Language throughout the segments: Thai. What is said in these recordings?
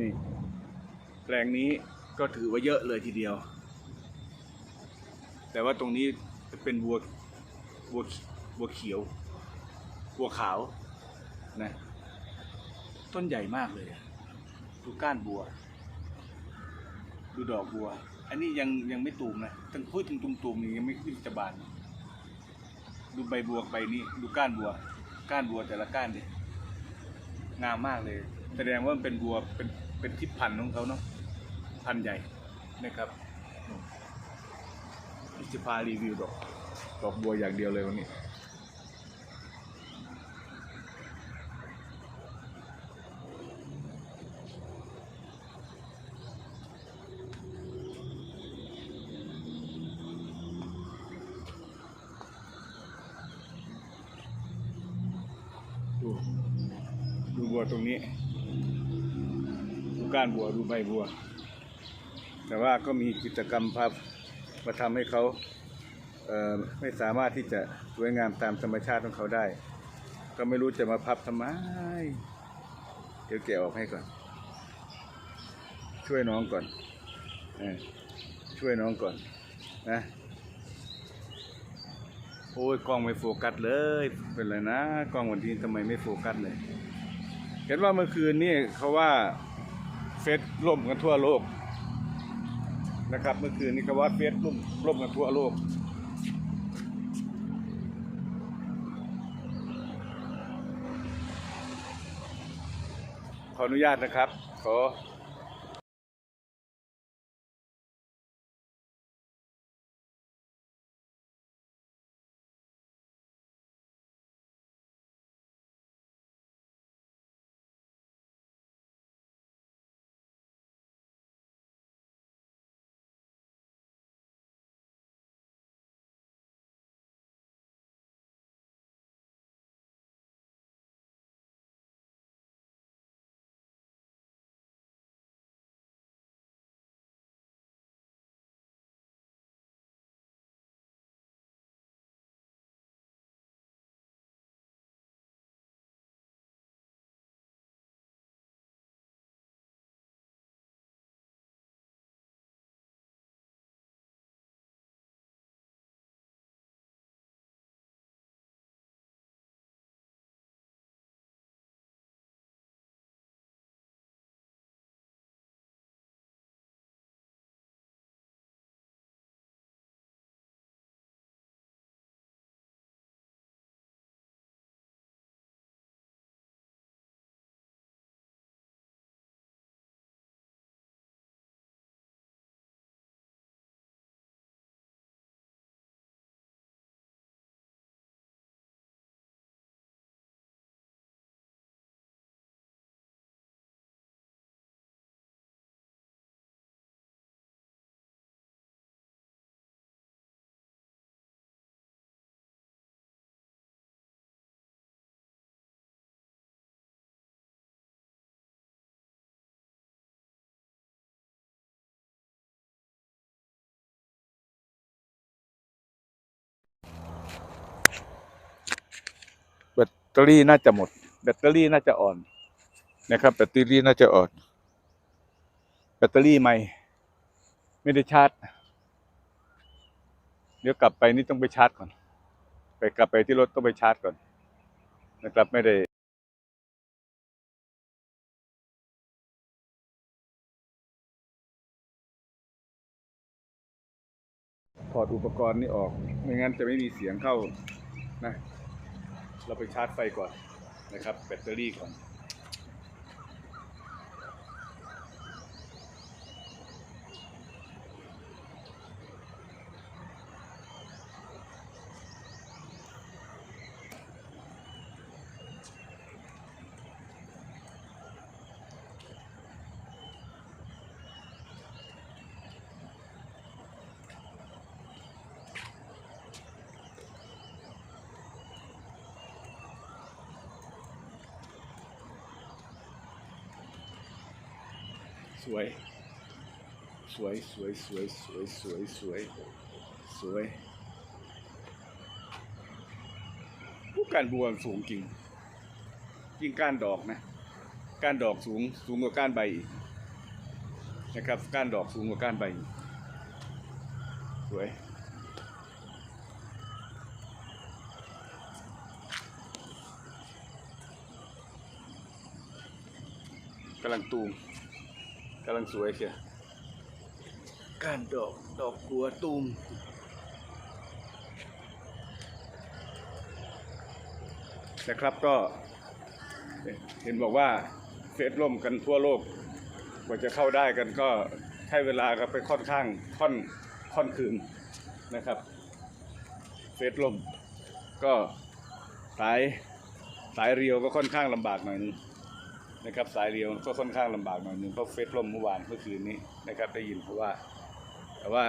นี่ แปลงนี้ก็ถือว่าเยอะเลยทีเดียว แต่ว่าตรงนี้จะเป็นบัวบัวบัวเขียวบัวขาวนะต้นใหญ่มากเลยดูก้านบัว ดูดอกบัว อันนี้ยังยังไม่ตูมนะตั้งพูดถึงตูมๆนี่ยังไม่ขึ้นจะบาน ดูใบบัวใบนี้ดูก้านบัว ก้านบัวแต่ละก้านดิงามมากเลย แสดงว่ามันเป็นบัวเป็น เป็นทิพย์พันธุ์ของเขาเนาะพันธุ์ใหญ่นะครับอิจะพารีวิวดอกดอกบัวอย่างเดียวเลยวันนี้ดูดูบัวตรงนี้ ก้านบัวดูใบบัว แต่ว่าก็มีกิจกรรมพามาทำให้เขาเไม่สามารถที่จะสวยงามตามธรรมชาติของเขาได้ ก็ไม่รู้จะมาพับทำไม เดี๋ยวแกะออกให้ก่อน ช่วยน้องก่อนออช่วยน้องก่อนนะโอ้ยกล้องไม่โฟกัสเลย เป็นไรนะกล้องวันนี้ทำไมไม่โฟกัสเลย เห็นว่าเมื่อคืนนี่เขาว่า เฟซล่มกันทั่วโลกนะครับ เมื่อคืนนี้เขาว่าเฟซล่มล่มกันทั่วโลก ขออนุญาตนะครับ ขอ ตเตอรี่น่าจะหมด แบตเตอรี่น่าจะอ่อนนะครับ แบตเตอรี่น่าจะอ่อน แบตเตอรี่ใหม่ ไม่ได้ชาร์จ เดี๋ยวกลับไปนี่ต้องไปชาร์จก่อน ไปกลับไปที่รถต้องไปชาร์จก่อน นะครับไม่ได้ถอดอุปกรณ์นี่ออก ไม่งั้นจะไม่มีเสียงเข้านะ เราไปชาร์จไฟก่อนนะครับแบตเตอรี่ก่อน สวย สวย สวย สวย สวย สวย สวย สวย ผู้การบัวสูงจริงยิ่งก้านดอกนะ ก้านดอกสูงสูงกว่าก้านใบอีกนะครับ ก้านดอกสูงกว่าก้านใบ สวยกำลังตูม กำลังสวยเชียวก้านดอก ดอกบัวตูมนะครับก็เห็นบอกว่าเฟซล่มกันทั่วโลกกว่าจะเข้าได้กันก็ใช้เวลาก็ไปค่อนข้างค่อนค่อนคืนนะครับ เฟซล่มก็สายสายเรียวก็ค่อนข้างลำบากหน่อยนึง นะครับสายเรียวก็ค่อนข้างลำบากหน่อยหนึ่งเพราะเฟซล่มเมื่อวานเมื่อคืนนี้นะครับ ได้ยินเพราะว่า แต่ว่า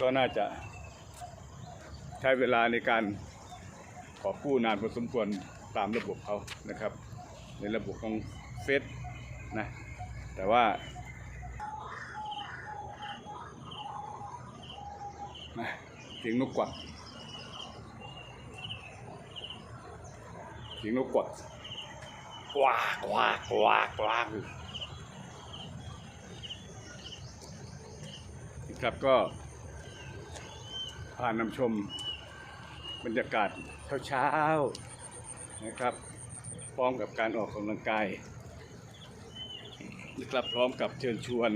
ก็น่าจะใช้เวลาในการขอกู้นานพอสมควรตามระบบเขานะครับ ในระบบของเฟสนะแต่ว่านะเสียงนกกวักเสียงนกกวัก กวากวากวากวากอนะครับก็พานำชมบรรยากาศเช้าๆนะครับ พร้อมกับการออกกำลังกายนะครับพร้อมกับเชิญชวน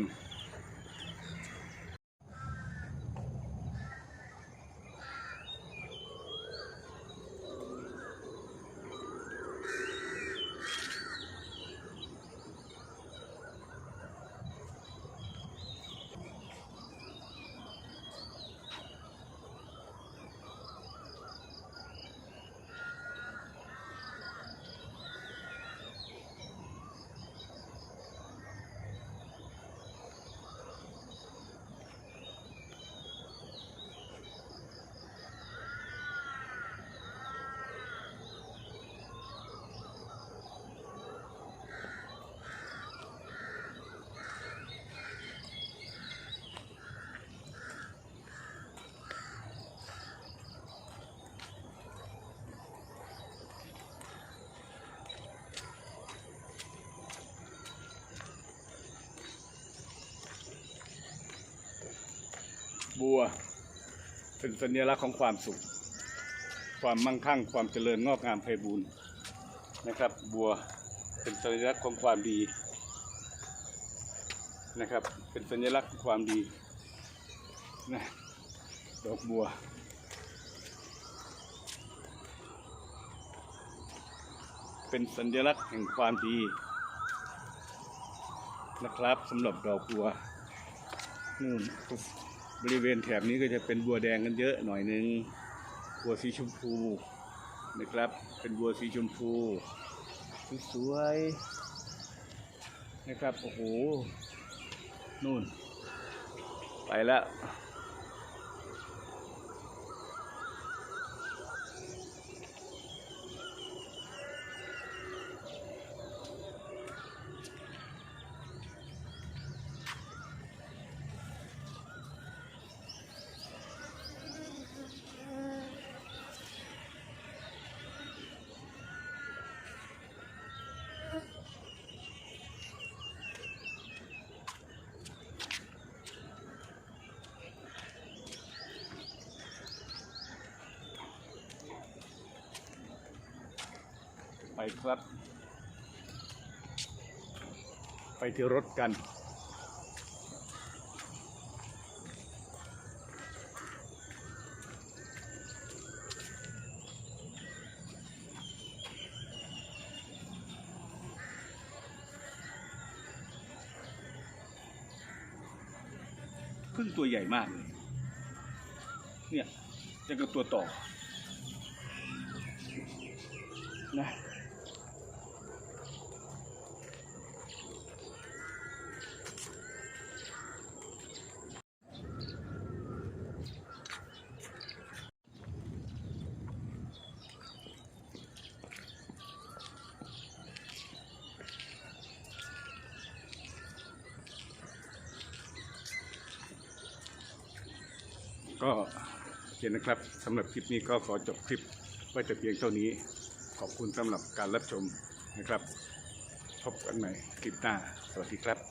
บัว เป็นสัญลักษณ์ของความสุข ความมั่งคั่ง ความเจริญงอกงามไพบูรณ์นะครับ บัวเป็นสัญลักษณ์ของความดีนะครับ เป็นสัญลักษณ์ของความดีนะดอกบัวเป็นสัญลักษณ์แห่งความดีนะครับสำหรับดอกบัวนู่น บริเวณแถบนี้ก็จะเป็นบัวแดงกันเยอะหน่อยนึง บัวสีชมพูนะครับ เป็นบัวสีชมพูสวยๆนะครับ โอ้โห นู่น ไปแล้ว ไปครับ ไปที่รถกันพึ่งตัวใหญ่มากเลย เนี่ยจะกับตัวต่อนะ ก็เพียงนะครับสำหรับคลิปนี้ก็ขอจบคลิปไว้แต่เพียงเท่านี้ ขอบคุณสำหรับการรับชมนะครับ พบกันใหม่คลิปหน้า สวัสดีครับ